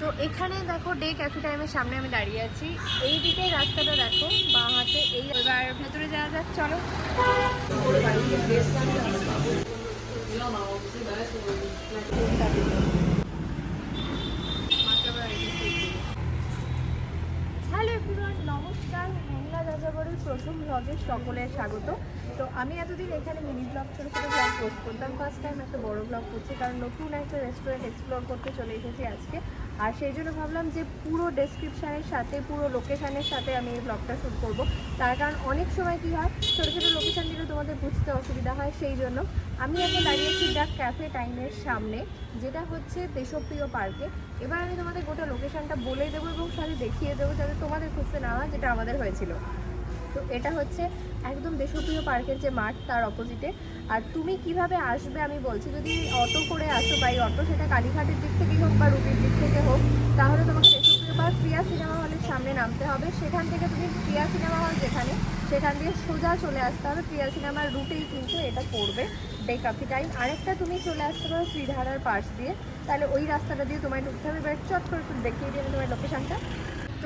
তো এখানে দেখো ডে ক্যাফি টাইমের সামনে আমি দাঁড়িয়ে আছি। এই দিকে রাস্তাটা দেখো, বাঁ হাতে এই এবার ভেতরে যাওয়া যাক, চলো। হ্যালো প্রথম ব্লগে সকলের স্বাগত। তো আমি এতদিন এখানে মিনি ব্লগ ছোটো ছোটো ব্লগ পোস্ট করতাম। ফার্স্ট টাইম একটা বড় ব্লগ করছি, কারণ নতুন একটা রেস্টুরেন্ট এক্সপ্লোর করতে চলে এসেছি আজকে। আর সেই জন্য ভাবলাম যে পুরো ডেসক্রিপশানের সাথে, পুরো লোকেশানের সাথে আমি এই ব্লগটা শ্যুট করব। তার কারণ অনেক সময় কী হয়, ছোটো ছোটো লোকেশান দিলে তোমাদের বুঝতে অসুবিধা হয়, সেই জন্য আমি এখন দাঁড়িয়েছি দ্য ক্যাফে টাইমের সামনে, যেটা হচ্ছে দেশপ্রিয় পার্কে এবার আমি তোমাদের গোটা লোকেশানটা বলে দেবো এবং সাথে দেখিয়ে দেবো, যাতে তোমাদের খুঁজতে না হয় যেটা আমাদের হয়েছিল। তো এটা হচ্ছে একদম দেশপ্রিয় পার্কের যে মাঠ তার অপোজিটে আর তুমি কীভাবে আসবে আমি বলছি, যদি অটো করে আসো বা এই অটো সেটা কালীঘাটের দিক থেকেই হোক বা রুটির দিক থেকে হোক, তাহলে তোমাকে দেশপ্রিয় পার্ক প্রিয়া সিনেমা হলের সামনে নামতে হবে। সেখান থেকে তুমি প্রিয়া সিনেমা হল যেখানে, সেখান দিয়ে সোজা চলে আসতে হবে। প্রিয়া সিনেমার রুটেই কিন্তু এটা পড়বে ডে কফি টাইম আরেকটা তুমি চলে আসতে পারো শ্রীধারার পাশ দিয়ে। তাহলে ওই রাস্তাটা দিয়ে তোমায় ঢুকতে হবে। এবার চট করে দেখিয়ে আমি তোমার লোকেশনটা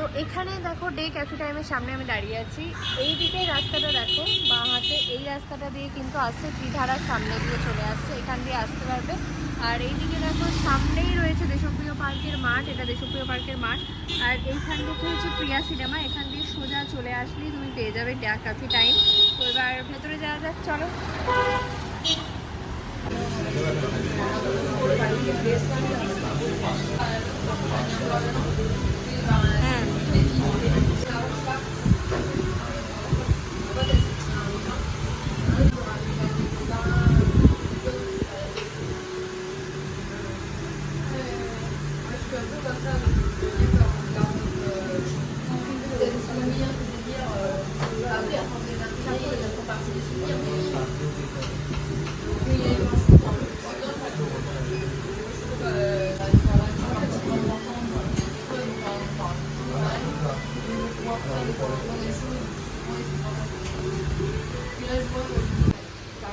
তো এখানে দেখো ডে ক্যাফে টাইমের সামনে আমি দাঁড়িয়ে আছি। এই দিকে রাস্তাটা দেখো, বাঁ হাতে এই রাস্তাটা দিয়ে কিন্তু আসছে ত্রিধারার সামনে দিয়ে চলে আসছে, এখান দিয়ে আসতে পারবে। আর এইদিকে দেখো সামনেই রয়েছে দেশপ্রিয় পার্কের মাঠ, এটা দেশপ্রিয় পার্কের মাঠ। আর এইখানটাতে হচ্ছে প্রিয়া সিনেমা, এখান দিয়ে সোজা চলে আসলেই তুমি পেয়ে যাবে ড্যা কফি টাইম তো এবার ভেতরে যাওয়া যাক, চলো। হ্যাঁ Thank you.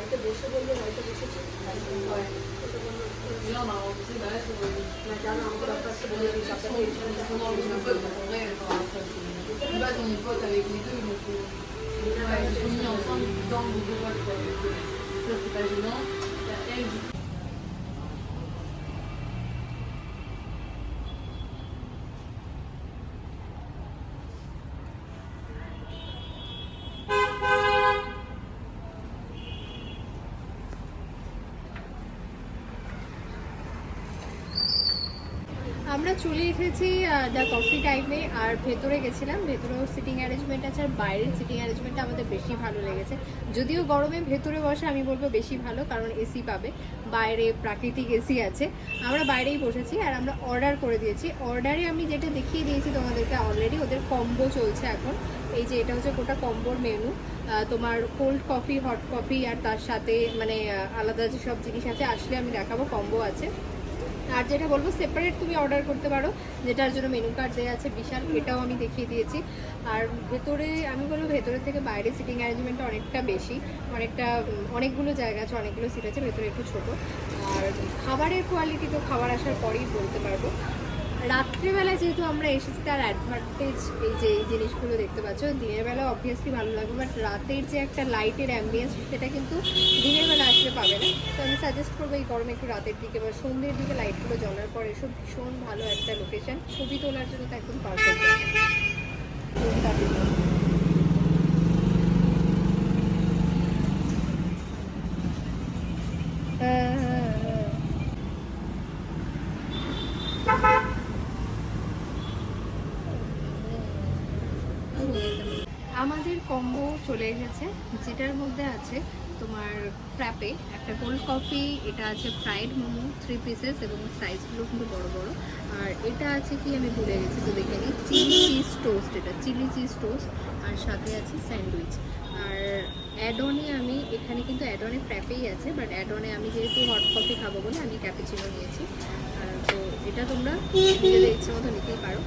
হয়তো বসে c'est হয়তো বসেছি Ça, c'est pas. আমরা চলে এসেছি দ্য কফি টাইমে আর ভেতরে গেছিলাম। ভেতরেও সিটিং অ্যারেঞ্জমেন্ট আছে, আর বাইরের সিটিং অ্যারেঞ্জমেন্টটা আমাদের বেশি ভালো লেগেছে। যদিও গরমে ভেতরে বসে, আমি বলব বেশি ভালো, কারণ এসি পাবে। বাইরে প্রাকৃতিক এসি আছে। আমরা বাইরেই বসেছি, আর আমরা অর্ডার করে দিয়েছি। অর্ডারে আমি যেটা দেখিয়ে দিয়েছি তোমাদেরকে অলরেডি ওদের কম্বো চলছে এখন। এই যে এটা হচ্ছে গোটা কম্বোর মেনু তোমার কোল্ড কফি হট কফি আর তার সাথে মানে আলাদা যেসব জিনিস আছে, আসলে আমি দেখাবো কম্বো আছে। আর যেটা বলব সেপারেট তুমি অর্ডার করতে পারো। যেটার জন্য মেনু কার্ড দেওয়া আছে, বিশাল, এটাও আমি দেখিয়ে দিয়েছি। আর ভেতরে, আমি বলব ভেতরের থেকে বাইরে সিটিং অ্যারেঞ্জমেন্টটা অনেকটা বেশি। অনেকটা অনেকগুলো জায়গা আছে, অনেকগুলো সিট আছে, ভেতরে একটু ছোটো। আর খাবারের কোয়ালিটি তো খাবার আসার পরেই বলতে পারব। রাত্রেবেলা যেহেতু আমরা এসেছি, তার অ্যাডভান্টেজ এই যে এই জিনিসগুলো দেখতে পাচ্ছ। দিনের বেলা অবভিয়াসলি ভালো লাগবে বাট রাতের যে একটা লাইটের অ্যাম্বিয়েন্স সেটা কিন্তু দিনের বেলা আসলে পাবে না। তো আমি সাজেস্ট করব এই গরমে একটু রাতের দিকে বা সন্ধ্যের দিকে লাইটগুলো জ্বলার পর এসব ভীষণ ভালো একটা লোকেশন ছবি তোলার জন্য তো একদম পারফেক্ট আমাদের কম্বো চলে এসেছে, যেটার মধ্যে আছে তোমার ফ্র্যাপে একটা কোল্ড কফি এটা আছে ফ্রাইড মোমো থ্রি পিসেস এবং সাইজগুলো কিন্তু বড় বড়। আর এটা আছে কি আমি ভুলে গেছি, তো দেখে নিই। চিলি চিজ টোস্ট এটা চিলি চিজ টোস্ট আর সাথে আছে স্যান্ডউইচ আর অ্যাডনে আমি, এখানে কিন্তু অ্যাডনে ফ্র্যাপেই আছে বাট অ্যাডনে আমি যেহেতু হট কফি খাব বলে আমি ক্যাপিচিনো নিয়েছি। আর তো এটা তোমরা নিজেদের ইচ্ছে মতো নিতেই পারো।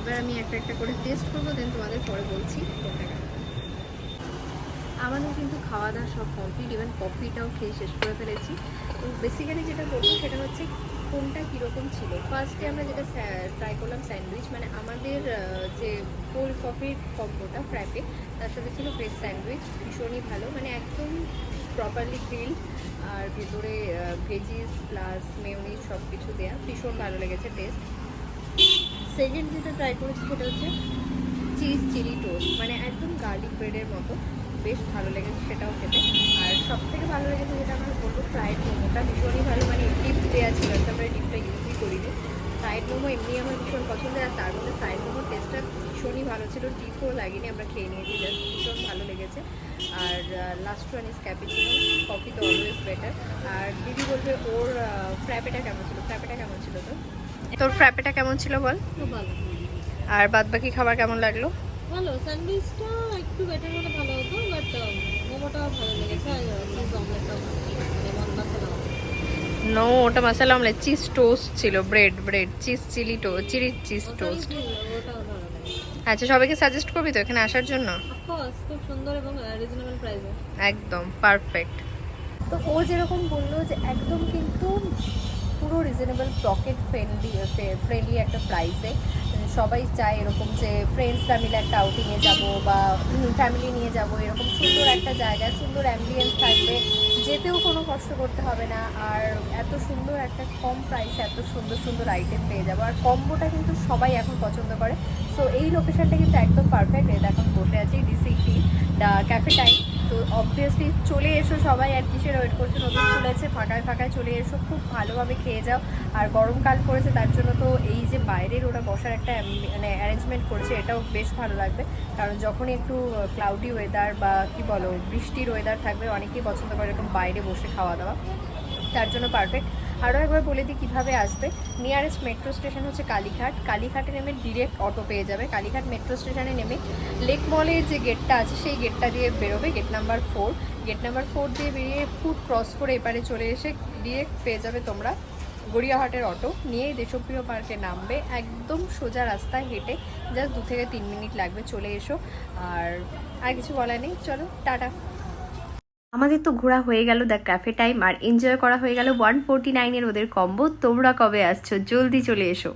এবার আমি একটা একটা করে টেস্ট করব দেন তোমাদের পরে বলছি কোনটা। আমাদের কিন্তু খাওয়া দাওয়া সব কমপ্লিট ইভেন কফিটাও খেয়ে শেষ করে ফেলেছি। তো বেসিক্যালি যেটা করব সেটা হচ্ছে কোনটা কীরকম ছিল। ফার্স্টে আমরা যেটা ট্রাই করলাম স্যান্ডউইচ মানে আমাদের যে কোল্ড কফির কম্বোটা ফ্র্যাপে তার সাথে ছিল ব্রেড স্যান্ডউইচ ভীষণই ভালো মানে একদম প্রপারলি গ্রিল আর ভেতরে ভেজিস প্লাস মেয়নিজ সব কিছু দেওয়া ভীষণ ভালো লেগেছে টেস্ট সেকেন্ড যেটা ট্রাই করেছি সেটা হচ্ছে চিজ চিলি টোস্ট মানে একদম গার্লিক ব্রেডের মতো। বেশ ভালো লেগেছে সেটাও খেতে। আর সব থেকে ভালো লেগেছে যেটা আমার বলব ফ্রাইড মোমোটা ভীষণই ভালো মানে ডিপ দেওয়া ছিল তারপরে ডিপটা ইউজই করিনি। ফ্রাইড মোমো এমনি আমার ভীষণ পছন্দ আর তার মধ্যে ফ্রাইড মোমোর টেস্টটা ভীষণই ভালো ছিল। ডিপও লাগেনি আমরা খেয়ে নিয়েছি জাস্ট ভীষণ ভালো লেগেছে। আর last one is cappuccino coffee তো অলওয়েজ বেটার আর দিদি বলবে ওর ফ্র্যাপেটা কেমন ছিল? ফ্র্যাপেটা কেমন ছিল তো তোর ফ্র্যাপেটা কেমন ছিল বল? ভালো। আর বাদ বাকি খাবার কেমন লাগল? ভালো স্যান্ডউইচটা একটু বেটার হলে ভালো হতো বাট মোমোটাও ভালো লেগেছে আর চিজ অমলেটটাও লেমন মশলা নো ওটা মশলা অমলেট চিজ টোস্ট ছিল bread bread cheese chilli to chilli cheese toast আচ্ছা সবাইকে সাজেস্ট করবি তো এখানে আসার জন্য? খুব সুন্দর এবং রিজনেবল প্রাইসে একদম পারফেক্ট তো ও যেরকম বলল যে একদম কিন্তু পুরো রিজনেবল পকেট ফ্রেন্ডলি ফ্রেন্ডলি একটা প্রাইসে সবাই চায় এরকম যে ফ্রেন্ডসরা মিলে একটা আউটিংয়ে যাব বা ফ্যামিলি নিয়ে যাব, এরকম সুন্দর একটা জায়গা সুন্দর অ্যাম্বিয়েন্স থাকবে, যেতেও কোনো কষ্ট করতে হবে না। আর এত সুন্দর একটা কম প্রাইসে এত সুন্দর সুন্দর আইটেম পেয়ে যাব। আর কম্বোটা কিন্তু সবাই এখন পছন্দ করে। সো এই লোকেশনটা কিন্তু একদম পারফেক্ট এটা এখন বসে আছি ডিসিটি দ্য ক্যাফে টাইম অবভিয়াসলি চলে এসো সবাই, আর কিসের ওয়েট করছে? নতুন খুলেছে ফাঁকায় ফাঁকায় চলে এসো, খুব ভালোভাবে খেয়ে যাও। আর গরমকাল পড়েছে, তার জন্য তো এই যে বাইরের ওরা বসার একটা মানে অ্যারেঞ্জমেন্ট করছে, এটাও বেশ ভালো লাগবে। কারণ যখনই একটু ক্লাউডি ওয়েদার বা কি বলো, বৃষ্টির ওয়েদার থাকবে, অনেকেই পছন্দ করে এরকম বাইরে বসে খাওয়া দাওয়া। তার জন্য পারফেক্ট আরও একবার বলে দিই কীভাবে আসবে। নিয়ারেস্ট মেট্রো স্টেশন হচ্ছে কালীঘাট। কালীঘাটে নেমে ডিরেক্ট অটো পেয়ে যাবে। কালীঘাট মেট্রো স্টেশনে নেমে লেক মলের যে গেটটা আছে, সেই গেটটা দিয়ে বেরোবে gate number four gate number four দিয়ে বেরিয়ে ফুট ক্রস করে এপারে চলে এসে ডিরেক্ট পেয়ে যাবে তোমরা গড়িয়াহাটের অটো নিয়েই দেশপ্রিয় পার্কে নামবে। একদম সোজা রাস্তায় হেঁটে জাস্ট দু থেকে তিন মিনিট লাগবে চলে এসো। আর আর কিছু বলার নেই। চলো, টাটা। আমাদের তো ঘোরা হয়ে গেল দ্য ক্যাফে টাইম আর এনজয় করা হয়ে গেল ওয়ান ফোরটি নাইনের ওদের কম্বো। তোমরা কবে আসছো? জলদি চলে এসো।